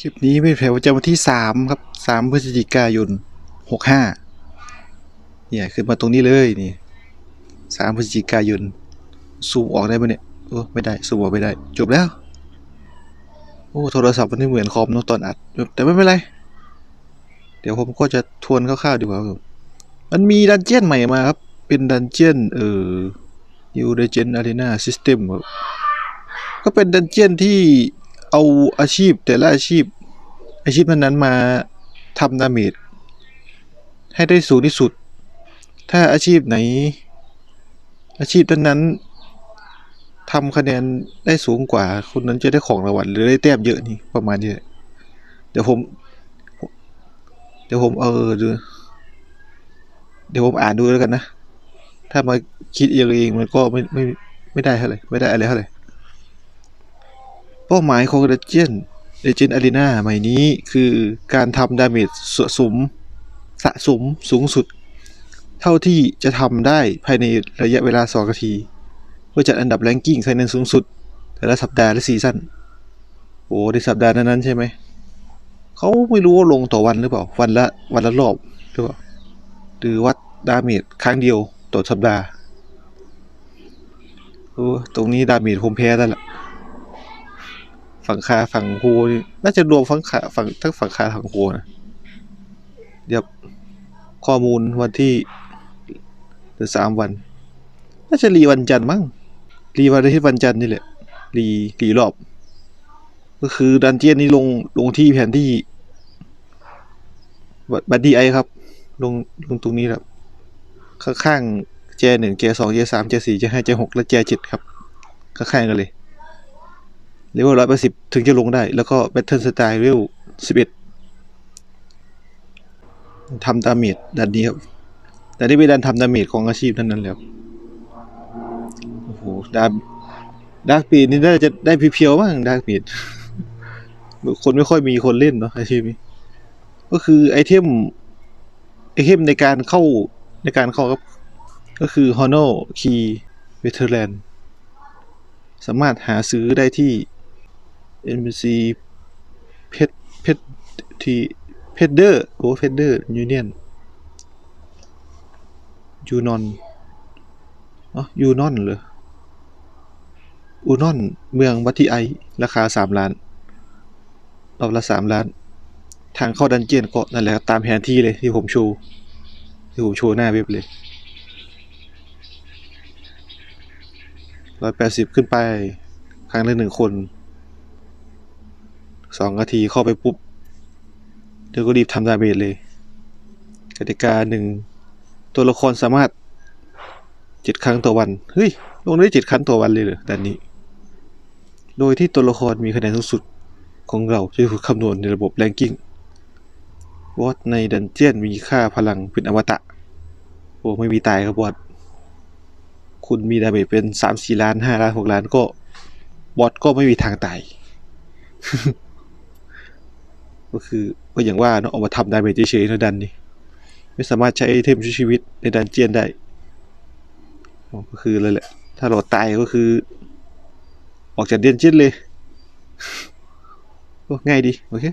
คลิปนี้เป็นแผลประจำวันที่สามครับสามพฤศจิกายนหกห้าเนี่ยขึ้นมาตรงนี้เลยนี่สามพฤศจิกายนซูมออกได้ไหมเนี่ยโอ้ไม่ได้ซูมออกไม่ได้ จบแล้ว โอ้โทรศัพท์มันไม่เหมือนคอมเนอะตอนอัด แต่ไม่เป็นไร เดี๋ยวผมก็จะทวนคร่าวๆดีกว่าครับมันมีดันเจียนใหม่มาครับ เป็นดันเจียนเอ่อ New Legend Arena System ครับก็เป็นดันเจียนที่ เอาอาชีพแต่ละอาชีพ อาชีพนั้นๆมาทำดาเมจให้ได้สูงที่สุด ถ้าอาชีพไหน อาชีพนั้นๆทำคะแนนได้สูงกว่าคนนั้นจะได้ของรางวัลหรือได้แต้มเยอะนี่ประมาณนี้เดี๋ยวผม เดี๋ยวผมเออดูเดี๋ยวผมอ่านดูแล้วกันนะ ถ้ามาคิดเองเองมันก็ไม่ไม่ไม่ได้เท่าไหร่ไม่ได้อะไรเท่าไหร่ เป้าหมายของ Legend Legend Arena ใหม่นี้คือการทำดาเมจสะสมสะสมสูงสุด เท่าที่จะทำได้ภายในระยะเวลา 2 นาที เพื่อจัดอันดับแรงกิ้งคะแนนสูงสุด แต่ละสัปดาห์และซีซั่นโอ้ในสัปดาห์นั้นใช่ไหม เขาไม่รู้ว่าลงต่อวันหรือเปล่า วันละวันละรอบหรือเปล่าหรือวัดดาเมจครั้งเดียวต่อสัปดาห์โอ้ตรงนี้ดาเมจผมแพ้แล้วล่ะ ฝั่งคาฝั่งโฮนี่น่าจะรวมฝั่งขาฝั่งทั้งฝั่งคาฝั่งโฮนะเดี๋ยวข้อมูลวันที่หลือสามวัน น่าจะรีวันจันทร์มั้งรีวันอาทิตย์วันจันทร์นี่แหละรีรีรอบ ก็คือดันเจียนนี้ลงลงที่แผนที่บับัดดี้ไอครับ ลงลงตรงนี้ครับ ข้างๆแจหนึ่งแจสองแจสามแจสี่แจห้าแจหกและแจเจ็ดครับ ข้างๆกันเลย เลเวลร้อยแปดสิบถึงจะลงได้ แล้วก็แบทเทิลสไตล์เลเวลสิบเอ็ดทำดาเมจดันนี้ครับแต่นี่เป็นดันทำดาเมจของอาชีพนั้นนั้นแล้วโอ้โหดาดาร์กปีดนี่น่าจะได้เพียวๆบ้างดาร์กปีดคนไม่ค่อยมีคนเล่นเนาะอาชีพนี้ก็คือไอเทมไอเทมในการเข้าในการเข้าครับ ก็คือ Hono Key Veteran สามารถหาซื้อได้ที่ NPC เพชเพชที่เพชเดอร์โอ้เพชเดอร์ยูเนียนยูนอนอ๋อยูนอนเหรออูนอนเมืองวัติไอ ราคาสามล้านรอบละสามล้าน ทางเข้าดันเจียนก็นั่นแหละตามแผนที่เลยที่ผมโชว์ที่ผมโชว์หน้าเว็บเลยร้อยแปดสิบขึ้นไป ครั้งละหนึ่งคน สองนาทีเข้าไปปุ๊บเดี๋ยวก็รีบทำดาเมจเลย กติกาหนึ่งตัวละครสามารถเจ็ดครั้งต่อวัน เฮ้ย ลงได้เจ็ดครั้งต่อวันเลยเหรอดันนี้ โดยที่ตัวละครมีคะแนนสูงสุดของเราจะถูกคำนวณในระบบแรงกิ้งวอตในดันเจียนมีค่าพลังเป็นอมตะ โอ้ไม่มีตายครับบอสคุณมีดาเมจเป็นสามสี่ล้านห้าล้านหกล้านก็บอสก็ไม่มีทางตาย ก็คือก็อย่างว่าเนาะเอามาทำดาเมจเฉยๆนะดันนี่ไม่สามารถใช้ไอเทมช่วยชีวิตในดันเจียนได้ก็คือเลยแหละ ถ้าเราตายก็คือ ออกจากเดนเจียนเลยก็ง่ายดี โอเค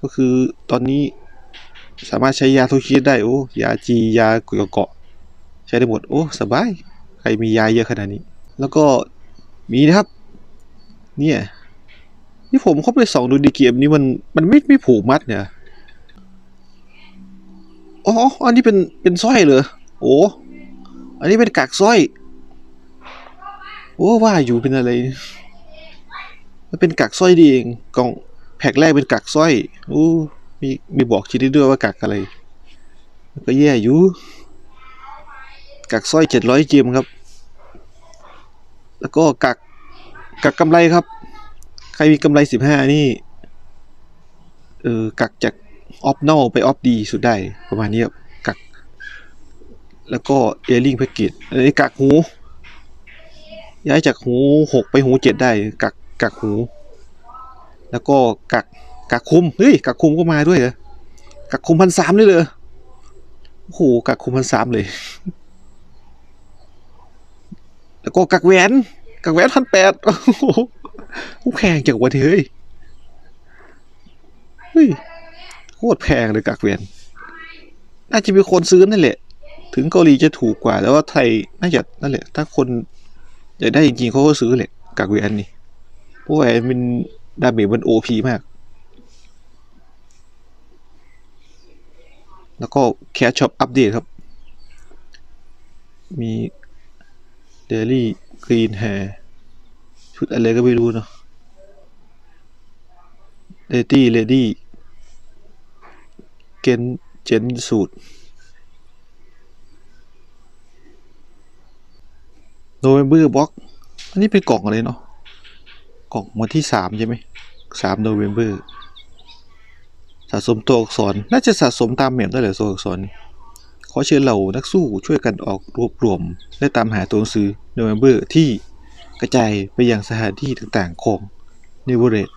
ก็คือตอนนี้สามารถใช้ยาทุกชนิดได้ โอ้ ยาจียาเกาะเกาะ ใช้ได้หมด โอ้ สบาย ใครมียาเยอะขนาดนี้ แล้วก็มีนะครับ เนี่ย ที่ผมเข้าไปส่องดูดีเกมนี้มันมันไม่ไม่ผูกมัดเนี่ย อ๋อ อันนี้เป็นเป็นสร้อยเหรอ โอ้ อันนี้เป็นกากสร้อย โอ้ว่าอยู่เป็นอะไร มันเป็นกักสร้อยดีเองกล่องแพ็กแรกเป็นกักสร้อยโอ้มีมีบอกชนิดด้วยว่ากักอะไร ก็แย่อยู่กักสร้อยเจ็ดร้อยเจมครับ แล้วก็กักกักกำไรครับ รมีกำไรสิบห้านี่ เออกักจากออฟนอลไปออฟดีสุดได้ ประมาณนี้ครับกัก แล้วก็เอลิงแพ็กเกจอันนี้กักหู ย้ายจากหูหกไปหูเจ็ดได้ กักกักหู แล้วก็กักกักคุม เฮ้ยกักคุมก็มาด้วยเหรอกักคุมพันสามเลยเหรอโอ้โหกักคุมพันสามเลย แล้วก็กักแหวนกักแหวนพันแปดโอ้โห แพงจังวะเฮ้ยเฮ้ยโคตรแพงเลยกากเวียนน่าจะมีคนซื้อนั่นแหละ ถึงเกาหลีจะถูกกว่าแต่ว่าไทยน่าจะนั่นแหละ ถ้าคนอยากได้จริงๆเขาก็ซื้อแหละกากเวียนนี่เพราะว่ามันดาเมจมันโอพีมาก แล้วก็แคชช็อปอัปเดตครับ มีเดลี่กรีนแฮร์ ชุดอะไรก็ไม่รู้เนาะเลดี้เลดี้เกนเจนสูตรโนเวมเบอร์บ็อกอันนี้เป็นกล่องอะไรเนาะกล่องวันที่สามใช่ไหมสามโนเวมเบอร์สะสมตัวอักษร น่าจะสะสมตามแมปได้แหละตัวอักษร ขอเชิญเหล่านักสู้ช่วยกันออกรวบรวม และตามหาตัวหนังสือโนเวมเบอร์ที่ กระจายไปยังสถานที่ต่างๆของเนเวเรต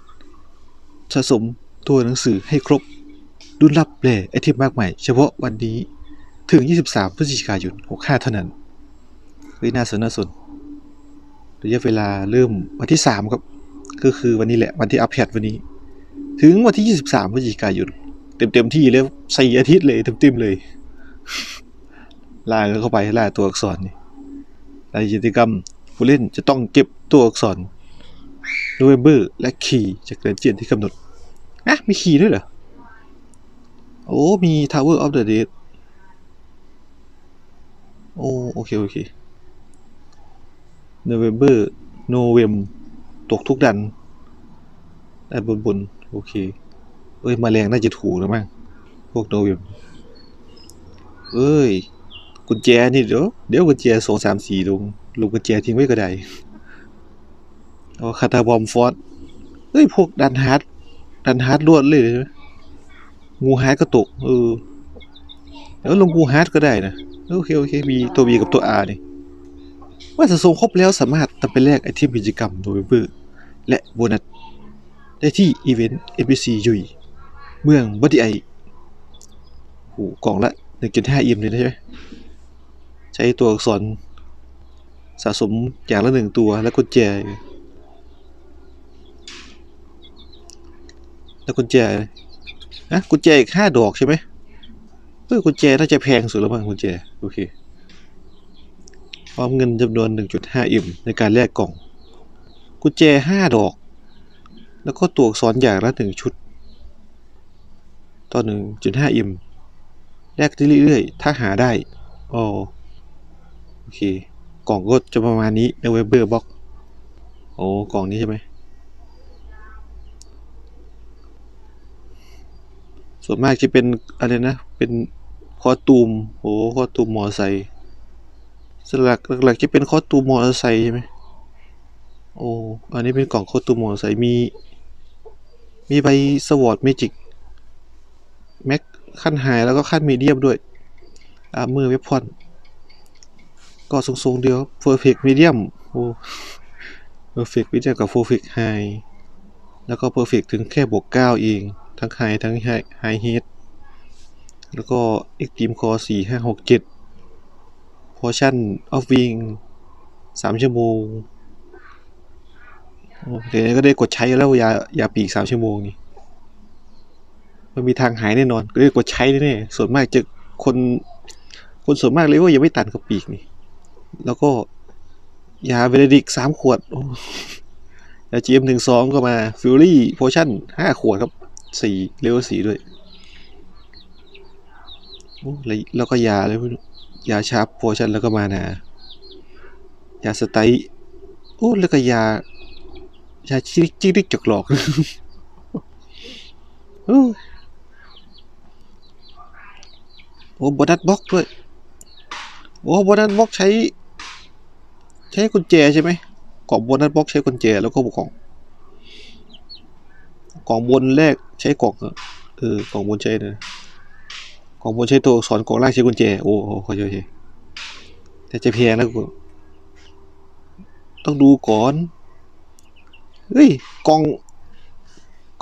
สะสมตัวหนังสือให้ครบรุ่นลับแหล่ไอเทมมากมายเฉพาะวันนี้ถึง 23 พฤศจิกายน 65 เท่านั้นเฮ้ยน่าสนน่าสนระยะเวลาเริ่มวันที่ 3 ครับ ก็คือวันนี้แหละวันที่อัปเดตวันนี้ ถึงวันที่ 23 พฤศจิกายน เต็มเต็มๆที่เลยสี่อาทิตย์เลยเต็มๆเลยล่าเข้าไปล่าตัวอักษรนี่รายกิจกรรม ผู้เล่นจะต้องเก็บตัวอักษรโนเวมเบอร์และคีย์จากเรนเจียนที่กำหนดอะมีคีย์ด้วยเหรอ โอ้ มี Tower of the Dead โอ้ โอเค โอเค November Novem ตกทุกดันด้บนบนโอเค เอ้ย มาแรงน่าจะถูกแล้วมั้ง พวกโนเวมเอ้ย กุญแจนี่เดี๋ยว เดี๋ยวกุญแจสองสามสี่ลง ลงกุญแจทิ้งไว้ก็ได้เอาคาตาบอมฟอสเฮ้ยพวกดันฮาร์ดดันฮาร์ดรวดเลยใช่ไหมงูฮาร์ดก็ตกเออแล้วลงงูฮาร์ดก็ได้นะโอเคโอเคมีตัว B กับตัว R นี่ว่าสะสมครบแล้วสามารถนำไปแลกไอเทมกิจกรรมโนเวมเบอร์และโบนัสได้ที่อีเวนต์ NPC ยุยเมืองบัติไอโหกล่องละ1.5อิมเลยนะใช่ไหมใช้ตัวอักษร สะสมอย่างละหนึ่งตัวแล้วกุญแจ แล้วกุญแจนะกุญแจอีกห้าดอกใช่ไหมเออกุญแจน่าจะแพงสุดแล้วมั้งกุญแจ โอเคพร้อมเงินจำนวน 1.5 อิมในการแลกกล่อง กุญแจห้าดอก แล้วก็ตัวอักษรอย่างละหนึ่งชุด ต่อ 1.5 อิมแลกเรื่อยๆ ถ้าหาได้อ๋อโอเค กล่องก็จะประมาณนี้ในเวเบอร์บ็อกโอ้กล่องนี้ใช่ไหมส่วนมากจะเป็นอะไรนะ เป็นคอตูมโอ้คอตูมมอไซค์สลักหลักๆจะเป็นคอตูมมอไซค์ใช่ไหมโอ้อันนี้เป็นกล่องคอตูมมอไซค์มี มีใบสวอตเมจิกแม็กขั้นไฮแล้วก็ขั้นมีเดียมด้วยอามือเวพอน ก็ทรงๆเดียวเพอร์เฟกต์มีเดียมโอ้เพอร์เฟกต์มีเดียมกับเพอร์เฟกต์ไฮแล้วก็เพอร์เฟกถึงแค่บวกเก้าเอง ทั้งไฮทั้งไฮไฮเฮดแล้วก็เอ็กตีมคอสี่ห้าหกเจ็ดพอชั่นออฟวิงสามชั่วโมงโอ้เดี๋ยวก็ได้กดใช้แล้วยายาปีกสามชั่วโมงนี่มันมีทางหายแน่นอนก็เลยกดใช้แน่ๆส่วนมากจะคนคนส่วนมากเลยว่ายังไม่ตันกับปีกนี่ แล้วก็ยาเวเนดิกสามขวดโอ้ยาจีเอ็มหนึ่งสองก็มาฟิลลี่โพชั่นห้าขวดครับสี่เลเวลสี่ด้วยแล้วก็ยาเลยไม่รู้ยาชาร์ปโพชั่นแล้วก็มานายาสไตล์โอ้แล้วก็ยายาจิกจิกจกหลอกโอ้โอ้โบนัสบล็อกด้วยโอ้โบนัสบล็อกใช้ ใช้กุญแจใช่ไหมกล่องบนัสบล็อกใช้กุญแจแล้วก็กล่องกล่องบนแรกใช้กล่องเออกล่องบนใช้นะกล่องบนใช้ตัวอักษรกล่องล่างใช้กุญแจโอ้โหขอโทษทีแต่จะแพงนะกูต้องดูก่อนเฮ้ยกล่อง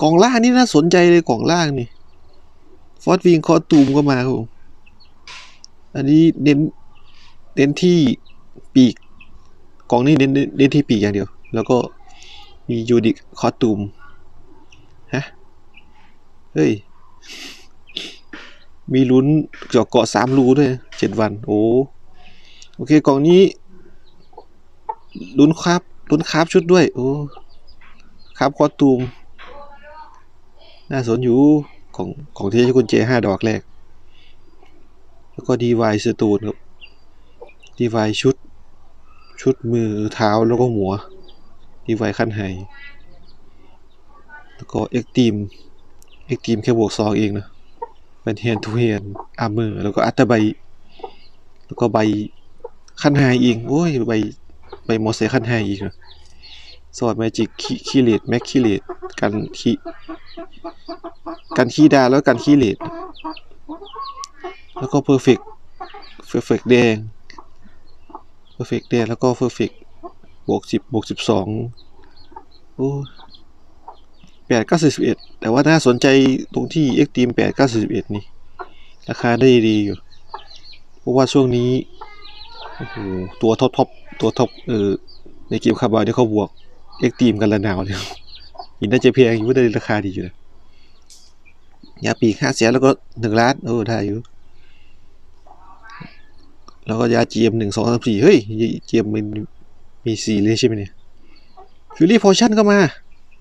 กล่องล่างนี่น่าสนใจเลยกล่องล่างนี่ฟอสวิงคอตูมก็มาครับผมอันนี้เน้นเน้นที่ปีก กองนี้เน้นเน้นที่ปีกอย่างเดียว แล้วก็มียูนิคคอสตูมฮะเฮ้ย มีลุ้นเจาะเกาะสามรูด้วยเจ็ดวัน โอ้โอเคกล่องนี้ลุ้นครับลุ้นครับชุดด้วย โอ้ครับคอตูม น่าสนอยู่ของของที่ใช้กุญแจห้าดอกแรก แล้วก็ดีวายสตูนครับดีวายชุด ชุดมือเท้าแล้วก็หัวดีไวายขั้นไฮแล้วก็เอ็กตีมเอ็กตีมแค่บวกสองเองนะเป็นเฮียนทูเฮียนอาร์เมอร์แล้วก็อัตใบแล้วก็ใบขั้นไฮอีกโอ้ยใบใบมอเสขั้นไฮอีกนะสอดแมจิกคีเลตแม็กคีเลตกันคีกันคีดาแล้วกันคีเลตแล้วก็เพอร์เฟกเพอร์เฟกแดง เพอร์เฟกแดงแล้วก็เพอร์เฟกบวกสิบบวกสิบสองโอ้แปดเก้าสิบเอ็ดแต่ว่าน่าสนใจตรงที่เอ็กตีมแปดเก้าสิบเอ็ดนี่ ราคาได้ดีอยู่ เพราะว่าช่วงนี้โอ้โหตัวท็อปท็อปตัวท็อปเออในเกมคาร์บาวที่เขาบวกเอ็กตีมกันละหนาวเลยอินน่าจะเพียงอยู่ได้ราคาดีอยู่นะยาปีห้าแสนแล้วก็หนึ่งล้านโอ้ได้อยู่ แล้วก็ยาเจียมหนึ่งสองสามสี่เฮ้ยเจียมมันมีสี่เลยใช่ไหมเนี่ยฟิลลี่พอชั่นก็มา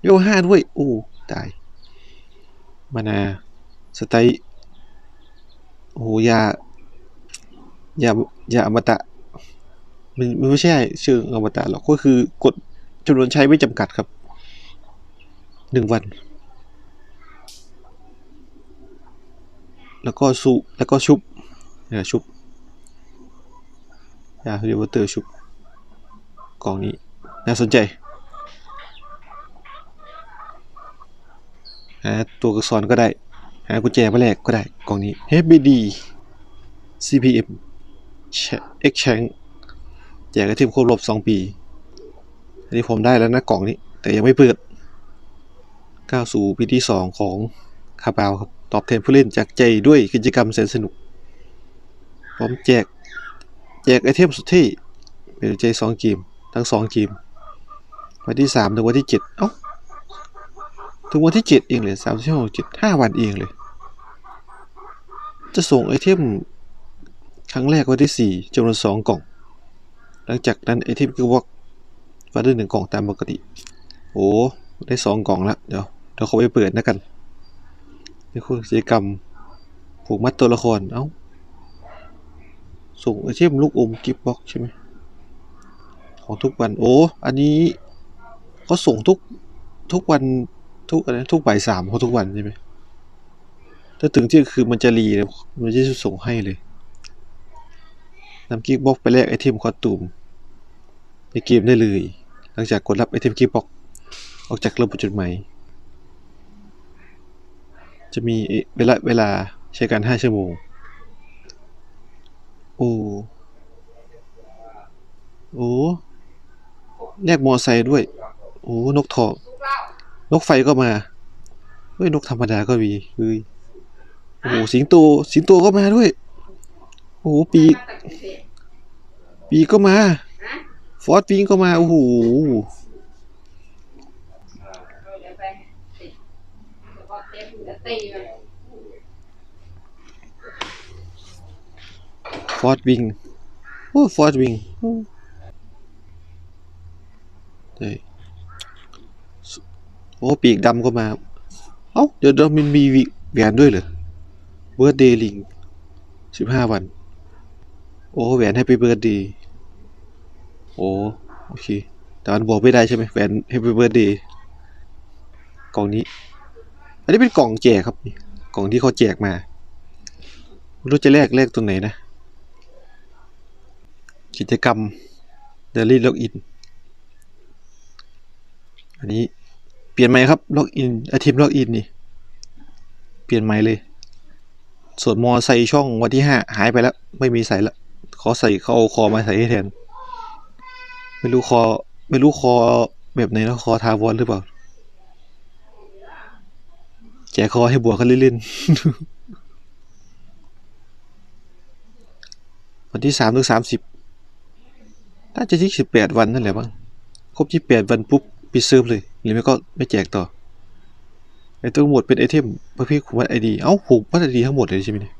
โยห้าด้วย โอ้ ตาย มานา สไตล์โอ้หยายายาอมตะมันมันไม่ใช่เชิงอมตะหรอก ก็คือกดจำนวนใช้ไม่จำกัดครับ หนึ่งวัน แล้วก็สุแล้วก็ชุบเนี่ยชุบ ยาเรียกว่าเตอร์ชุบกล่องนี้ น่าสนใจหาตัวกระสอนก็ได้ หากุญแจมาแลกก็ได้กล่องนี้ HBD CPM X Change แจกไอเทมครบรอบ2ปี อันนี้ผมได้แล้วนะกล่องนี้ แต่ยังไม่เปิดก้าวสู่ปีที่ 2 ของคาบาวครับ ตอบแทนผู้เล่นจากใจด้วยกิจกรรมแสนสนุกพร้อมแจก กไอเทมสุดที่เป็นใจ2เกมทั้ง2เกมวันที่3ถึงวันที่7เอ้าถึงวันที่7เองเลย3 4 6 7 5วันเองเลย จะส่งไอเทมครั้งแรกวันที่4จำนวน2กล่อง หลังจากนั้นไอเทมก็วอกวันที่หนึ่งกล่องตามปกติ โอ้ได้2กล่องแล้วเดี๋ยวเดี๋ยวเขาไปเปิดนะกันนี่คือกิจกรรมผูกมัดตัวละคร เอ้า ส่งไอเทมลูกอมกิฟต์บ็อกใช่ไหมของทุกวันโอ้อันนี้เขาส่งทุกทุกวันทุกอะไรทุกบ่ายสามเขาทุกวันใช่ไหมถ้าถึงเที่ยงคืนมันจะรีเลยมันจะส่งให้เลยนำกิฟต์บ็อกไปแลกไอเทมคอตูมในเกมได้เลย หลังจากกดรับไอเทมกิฟต์บ็อกออกจากระบบจดหมายจะมีเวลาเวลาใช้การห้าชั่วโมง อ้โอ้แลกมอไซค์ด้วย โอ้นกทองนกไฟก็มา เฮ้ย นกธรรมดาก็มีเฮ้ยโอ้โหสิงโต สิงโตก็มาด้วย โอ้โหปีก ปีกก็มา ฟอสปิงก็มา โอ้โห ฟอร์ดวิงโอ้ฟอร์ดวิงโอ้เฮ้ยโอ้ปีกดำก็มา เอ้า เดี๋ยวเดี๋ยวมันมีวิแหวนด้วยเหรอเบิร์ดเดย์ลิงสิบห้าวัน โอ้แหวนให้ไปเบิร์ดเดย์โอ้โอเค แต่มันบอกไม่ได้ใช่ไหมแหวนให้ไปเบิร์ดเดย์กล่องนี้ อันนี้เป็นกล่องแจกครับ กล่องที่เขาแจกมาไม่รู้จะแลกแลกตรงไหนนะ กิจกรรม Daily Login อันนี้เปลี่ยนใหม่ครับล็อกอินอาทีมล็อกอินนี่ เปลี่ยนใหม่เลย ส่วนมอใส่ช่องวันที่ห้าหายไปแล้ว ไม่มีใส่แล้วเขาใส่เขาเอาคอมาใส่ให้แทน ไม่รู้คอ ไม่รู้คอแบบไหนนะคอทาวอนหรือเปล่าแจกคอให้บวกกันเล่นๆวันที่สามถึงสามสิบ น่าจะที่สิบแปดวันนั่นแหละบ้างครบยี่สิบแปดวันปุ๊บปิดเซิร์ฟเลยหรือไม่ก็ไม่แจกต่อไอ้ตัวหมดเป็นไอเทมประเภทผูกมัดไอดีเอ้าผูกมัดไอดีทั้งหมดเลยใช่ไหมเนี่ย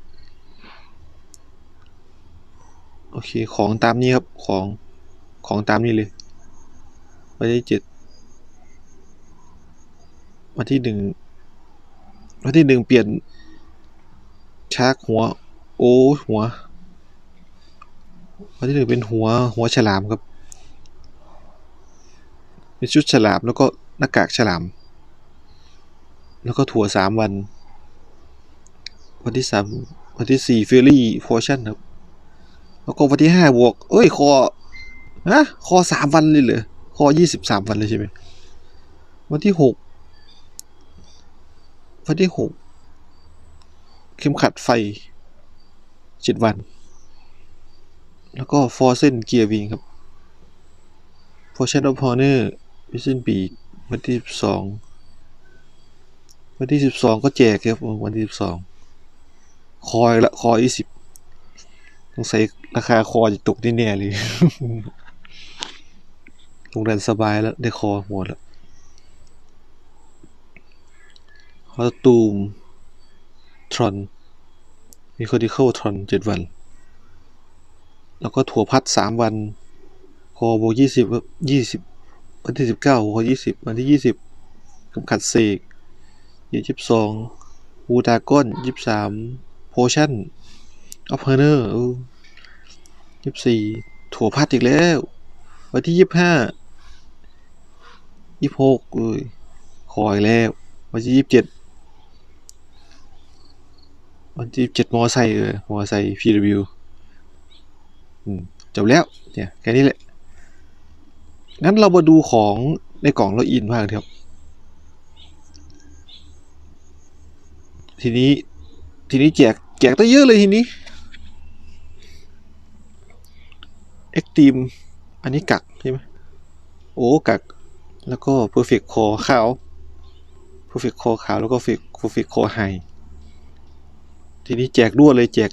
โอเคของตามนี้ครับของของตามนี้เลยวันที่เจ็ดวันที่หนึ่งวันที่หนึ่งเปลี่ยนชาร์กหัว โอ้หัว วันที่หนึ่งเป็นหัวหัวฉลามครับ เป็นชุดฉลามแล้วก็หน้ากากฉลาม แล้วก็ถั่วสามวัน วันที่สามวันที่สี่เฟรี่พอชั่นครับ แล้วก็วันที่ห้าบวก เอ้ย คอฮะคอสามวันเลยเหรอคอยี่สิบสามวันเลยใช่ไหมวันที่หกวันที่หกเข็มขัดไฟเจ็ดวัน แล้วก็ฟอร์เซนเกียร์วิงครับฟอร์ชันออฟฮอเนอร์วิสินปีวันที่สิบสองวันที่สิบสองก็แจกครับวันที่สิบสองคอยละคอยี่สิบต้องใส่ราคาคอจะตกแน่ๆเลยโรงแรมสบายแล้ว ได้คอหมดแล้วคอตูม ทรอน มีคอดิเคิลทรอนเจ็ดวัน แล้วก็ถั่วพัดสามวัน คอโบยี่สิบยี่สิบวันที่สิบเก้าคอยี่สิบวันที่ยี่สิบกำขัดเสกยี่สิบสองวูดาก้อนยี่สิบสามโพชั่นออฟเฮเนอร์ยี่สิบสี่ถั่วพัดอีกแล้ว วันที่ยี่สิบห้ายี่สิบหกเอ้ยคออีกแล้ว วันที่ยี่สิบเจ็ดวันที่เจ็ดมอไซค์เออมอไซค์ PW อืม จบแล้วเนี่ยแค่นี้แหละ งั้นเรามาดูของในกล่องล็อกอินบ้างครับ ทีนี้ ทีนี้แจกแจกตั้งเยอะเลยทีนี้เอ็กตีมอันนี้กักใช่ไหมโอ้กัก แล้วก็ perfect core ขาว perfect core ขาวแล้วก็ perfect perfect core high ทีนี้แจกรวดเลยแจก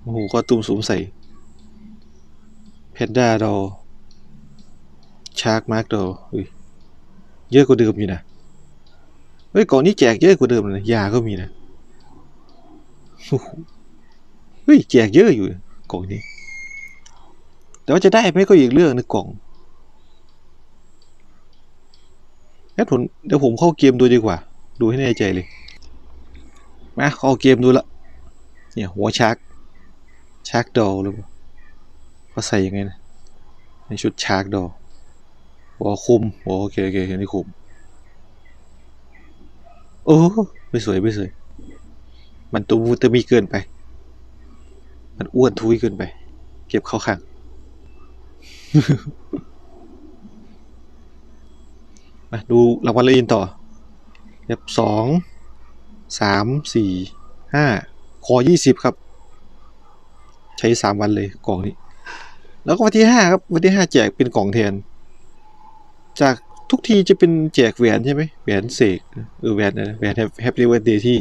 โอ้โหก็ตุ้มสูมใส่ เพนด้าดอชาร์กมาร์กดออุ้ยเยอะกว่าเดิมอยู่นะ เฮ้ยก่อนนี้แจกเยอะกว่าเดิมเลยยาก็มีนะ เฮ้ยแจกเยอะอยู่กล่องนี้ แต่ว่าจะได้ไหมก็อีกเรื่องในะกล่องงั้นผมเดี๋ยวผมเข้าเกมดูดีกว่า ดูให้แน่ใจเลย มาเข้าเกมดูละ เนี่ยหัวชักชักดอหรือเปล่า เขาใส่ยังไงนะในชุดชักดอลหัวคุมโอเคโอเคเห็นนี่คุม โอ้ไม่สวยไม่สวย มันตัวมูตมีเกินไป มันอ้วนทุยเกินไป เก็บเข้าข้างมาดูรางวัลละอินต่อเรียบสองสามสี่ห้าคอยี่สิบครับ ใช้สามวันเลยกล่องนี้ แล้วก็วันที่ห้าครับ วันที่ห้าแจกเป็นกล่องแทน จากทุกทีจะเป็นแจกแหวนใช่ไหมแหวนเสกเออแหวนนะแหวนแฮปปี้วันเดย์ที่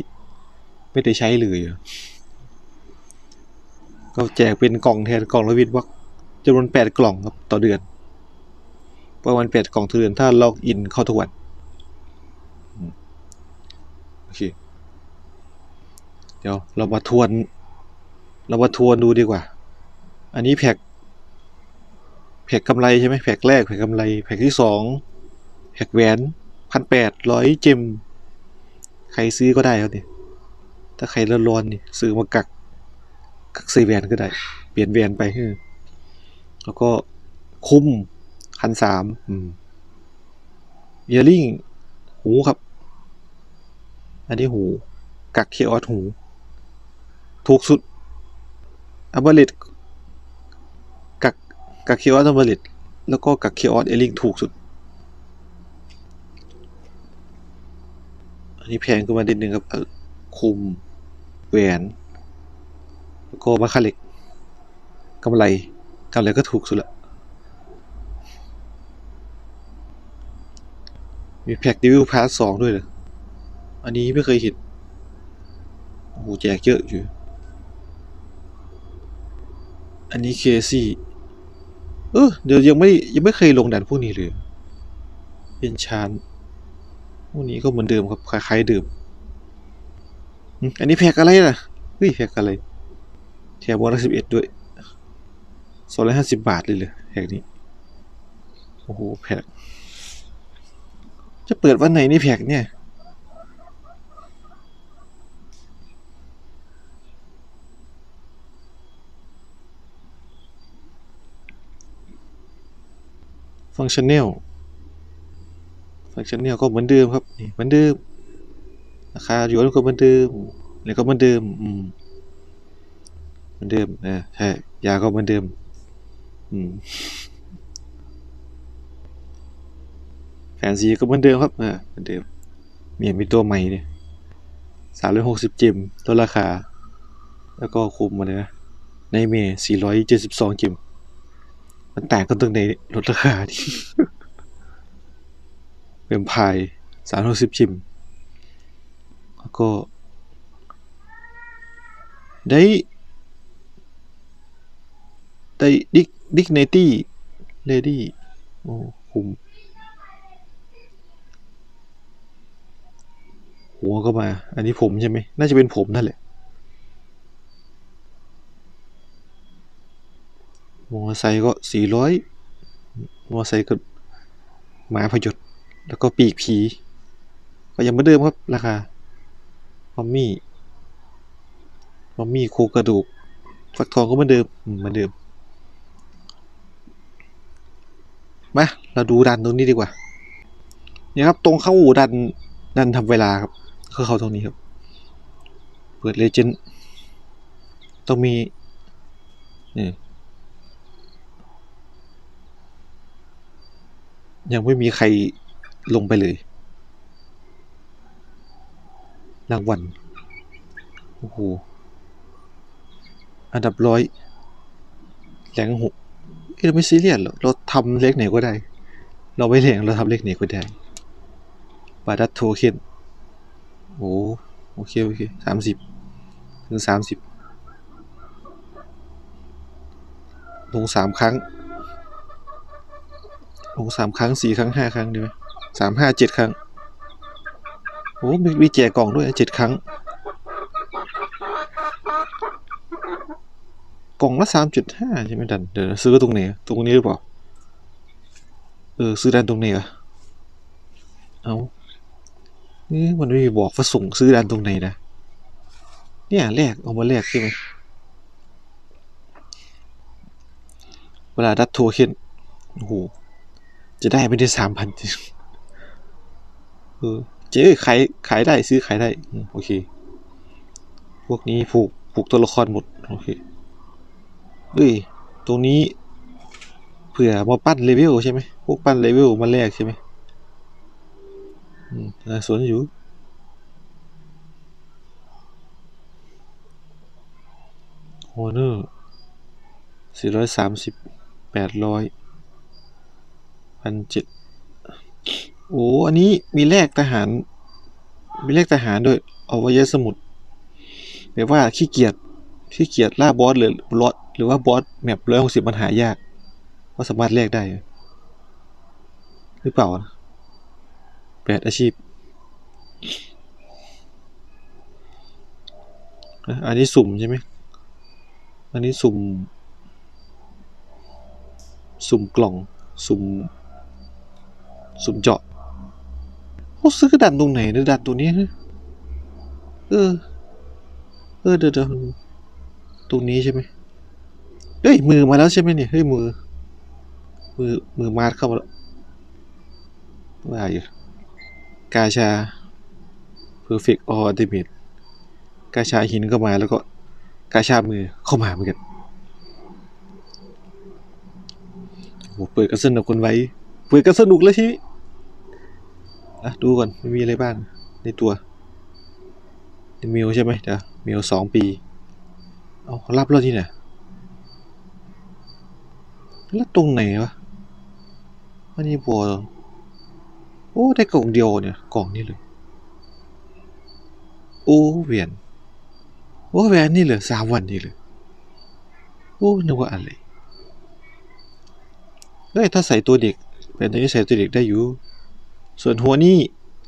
ไม่ได้ใช้เลยก็แจกเป็นกล่องแทนกล่องละวิดวักจำนวนแปดกล่องครับต่อเดือน ประมาณแปดกล่องต่อเดือนถ้าล็อกอินเข้าทุกวันโอเคเดี๋ยวเรามาทวน เรามาทวนดูดีกว่า อันนี้แพ็ก พ็กกำไรใช่ไหมแพ็กแรกแพ็กกำไรแพ็กที่สองแพ็กแหวนพันแปดร้อยเจมใครซื้อก็ได้ครับเนี่ยถ้าใครร้อนๆนี่ซื้อมากักกักใส่แหวนก็ได้ เปลี่ยนแหวนไปแล้วก็คุ้มพันสามเยริ่งหูครับ อันนี้หู กักเคออสหู ถูกสุดอัมเบลิต กักกักเคออสอัมเบลิตแล้วก็กักเคออสเอลิงถูกสุด อันนี้แพงขึ้นมานิดนึงครับ คุมแหวน แล้วก็มาคาเล็กกำไรกำไรก็ถูกสุดละมีแพ็กดิวิลพาสสองด้วยเหรอ อันนี้ไม่เคยเห็น โอ้โหแจกเยอะอยู่ อันนี้เคซี่ เออเดี๋ยวยังไม่ยังไม่เคยลงด่านพวกนี้เลยเป็นชานพวกนี้ก็เหมือนเดิมครับคล้ายๆเดิมอืมอันนี้แพ็กอะไรล่ะเฮ้ยแพ็กอะไรแถมวันละสิบเอ็ดด้วยสองร้อยห้าสิบบาทเลยเลยแพ็กนี้โอ้โหแพ็กจะเปิดวันไหนนี่แพ็กเนี่ย ฟังชันแนลฟังชันแนลก็เหมือนเดิมครับนี่เหมือนเดิมราคาอยู่ก็เหมือนเดิมแล้วก็เหมือนเดิมอืมเหมือนเดิมนะใช่ยาก็เหมือนเดิมอืมแฟนซีก็เหมือนเดิมครับอ่าเหมือนเดิมมีมีตัวใหม่เนี่ยสามร้อยหกสิบเจมลดราคา แล้วก็คุมมาเลยนะในเมย์สี่ร้อยเจ็ดสิบสองเจม มันแต่างกันตรงไหนลดราคาดิเป็นพายสามร้อยสิบจิม แล้วก็ ได้ ได้ดิกดิกเนตี้เลดี้โอ้คุม หัวก็มา อันนี้ผมใช่ไหม น่าจะเป็นผมนั่นแหละ มอเตอร์ไซค์ก็สี่ร้อยมอเตอร์ไซค์ก็หมาพยศแล้วก็ปีกผี ก็ยังเหมือนเดิมครับ ราคามัมมี่มัมมี่โครกระดูก ฟักทองก็เหมือนเดิมเหมือนเดิมมาเราดูดันตรงนี้ดีกว่าเนี่ยครับ ตรงเข้าอู่ดันดันทำเวลาครับคือเขาตรงนี้ครับ เปิดเลเจนด์ต้องมีนี่ ยังไม่มีใครลงไปเลย รางวัล โอ้โห อันดับร้อยแรงหกเราไม่ซีเรียสหรอกเราทำเลขไหนก็ได้ เราไม่แรงเราทำเลขไหนก็ได้ บาดัตโทเค็นโอ้โอเค โอเคสามสิบถึงสามสิบลงสามครั้ง ลงสามครั้งสี่ครั้งห้าครั้งดีไหมสามห้าเจ็ดครั้งโอ้มีมีแจกกล่องด้วยเจ็ดครั้ง กล่องละสามจุดห้าใช่ไหมดันเดี๋ยวซื้อตรงไหนตรงนี้หรือเปล่าเออซื้อดันตรงไหนอะเอานี่มันไม่มีบอกว่าส่งซื้อดันตรงไหนนะเนี่ยแลกเอามาแลกใช่ไหมเวลาดัดโทเค็นโอ้โห จะได้ไม่ได้สามพันเออเจ๊ขายขายได้ซื้อขายได้โอเค พวกนี้ผูกผูกตัวละครหมดโอเคเอ้ยตรงนี้เผื่อมาปั้นเลเวลใช่ไหมพวกปั้นเลเวลมาแลกใช่ไหมอืมน่าสนอยู่โฮเนอร์สี่ร้อยสามสิบแปดร้อย พันเจ็ดโอ้อันนี้มีแลกทหาร มีแลกทหารด้วยเอาไว้เยอะสมุดแปลว่าขี้เกียจขี้เกียจล่าบอสหรือลอดหรือว่าบอสแมปร้อยหกสิบมันหายาก ก็สามารถแลกได้ หรือเปล่าแปดอาชีพ อันนี้สุ่มใช่ไหมอันนี้สุ่ม สุ่มกล่อง สุ่ม สุ่มเจาะเขาซื้อกระดานตรงไหนเนี่ยดันตรงนี้ฮะเออ เออเดี๋ยวเดี๋ยวตรงนี้ใช่ไหมเฮ้ยมือมาแล้วใช่ไหมเนี่ยเฮ้ยมือ มือมือมาดเข้ามาแล้วว่าอยู่กาชา perfect all ultimate กาชาหินก็มาแล้วก็กาชามือเข้ามาเหมือนกันโอ้เปิดกันสนุกคนไว้ เปิดกันสนุกเลยทีนี้ อะดูก่อนไม่มีอะไรบ้างในตัวในมิวใช่ไหมเดี๋ยวมิวสองปี เอาเขารับแล้วที่ไหนแล้วตรงไหนวะอันนี้บัวโอ้ได้กล่องเดียวเนี่ยกล่องนี้เลยโอ้เวียนโอ้แวนนี่เลือสามวันนี่เลยโอ้นึกว่าอะไรเฮ้ยถ้าใส่ตัวเด็กเป็นตัวนี้ใส่ตัวเด็กได้อยู่ ส่วนหัวนี่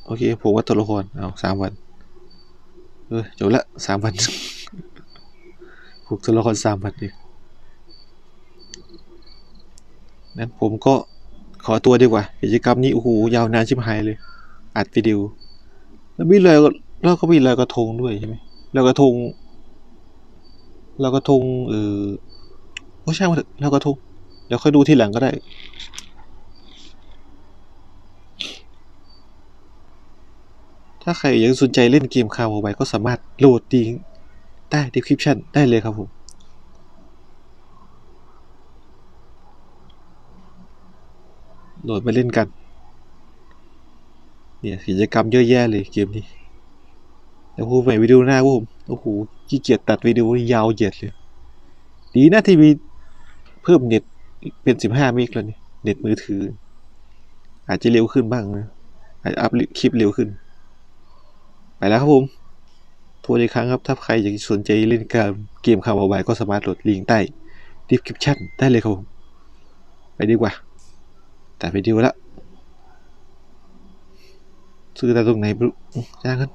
โอเคผมว่าตัวละครเอาสามวัน เออจบละสามวันผูกตัวละครสามวันดินั้นผมก็ขอตัวดีกว่า กิจกรรมนี้โอ้โหยาวนานชิบหายเลย อัดวิดีโอแล้วมีเลยแล้วก็มีลอยกระทงด้วยใช่ไหมลอยกระทงลอยกระทงเออโอ้ช่างมันเถอะลอยกระทงเดี๋ยวค่อยดูทีหลังก็ได้ ถ้าใครยังสนใจเล่นเกมคาร์โมบายก็สามารถโหลดดีได้ description ได้เลยครับผมโหลดมาเล่นกัน เนี่ยกิจกรรมเยอะแยะเลยเกมนี้เดี๋ยวพูดใหม่วิดีโอหน้าผมโอ้โหขี้เกียจตัดวิดีโอยาวเหยียดเลย ดีนะที่มีเพิ่มเน็ตเป็นสิบห้าเมกแล้วเนี่ยเน็ตมือถือ อาจจะเร็วขึ้นบ้างนะอาจจะอัพคลิปเร็วขึ้น แล้วครับผมทวนอีกครั้งครับ ถ้าใครอยากสนใจเล่นเกมเกมคาร์บายก็สามารถโหลดลิงก์ใต้ดีฟคริปชั่นได้เลยครับผม ไปดีกว่า แต่ไปดีกว่าละซื้อแต่ตรงไหนไม่รู้จ้างกัน